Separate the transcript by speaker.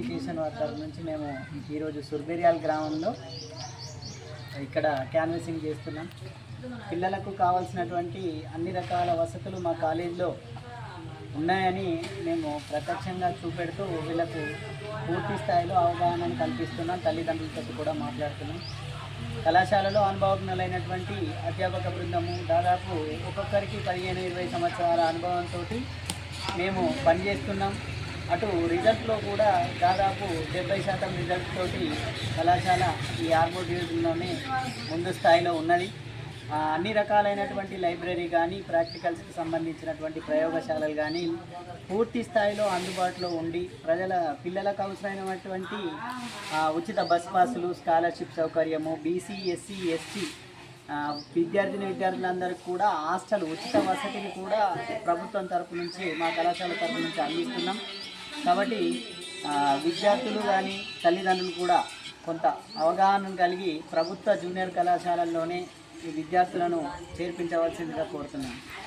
Speaker 1: Education వారి తరఫు నుంచి మేము ఈరోజు సుర్బేరియాల్ గ్రామంలో ఇక్కడ క్యాన్వసింగ్ చేస్తున్నాం. పిల్లలకు కావాల్సినటువంటి అన్ని రకాల వసతులు మా కాలేజీలో ఉన్నాయని మేము ప్రత్యక్షంగా చూపెడుతూ వీళ్ళకు పూర్తి స్థాయిలో అవగాహన కల్పిస్తున్నాం. తల్లిదండ్రులతో కూడా మాట్లాడుతున్నాం. కళాశాలలో అనుభవజ్ఞులైనటువంటి అధ్యాపక బృందము దాదాపు ఒక్కొక్కరికి పదిహేను ఇరవై సంవత్సరాల అనుభవంతో మేము పనిచేస్తున్నాం. అటు రిజల్ట్లో కూడా దాదాపు డెబ్బై శాతం రిజల్ట్ తోటి కళాశాల ఈ ఆర్మో డివిజన్లోనే ముందు స్థాయిలో ఉన్నది. అన్ని రకాలైనటువంటి లైబ్రరీ కానీ ప్రాక్టికల్స్కి సంబంధించినటువంటి ప్రయోగశాలలు కానీ పూర్తి స్థాయిలో అందుబాటులో ఉండి ప్రజల పిల్లలకు అవసరమైనటువంటి ఉచిత బస్ పాసులు స్కాలర్షిప్ సౌకర్యము బీసీ ఎస్సీ ఎస్టీ విద్యార్థిని విద్యార్థులందరికీ కూడా హాస్టల్ ఉచిత వసతిని కూడా ప్రభుత్వం తరపు నుంచి మా కళాశాల తరపు నుంచి అందిస్తున్నాం. కాబట్టి విద్యార్థులు కానీ తల్లిదండ్రులు కూడా కొంత అవగాహన కలిగి ప్రభుత్వ జూనియర్ కళాశాలల్లోనే ఈ విద్యార్థులను చేర్పించవలసిందిగా కోరుతున్నాను.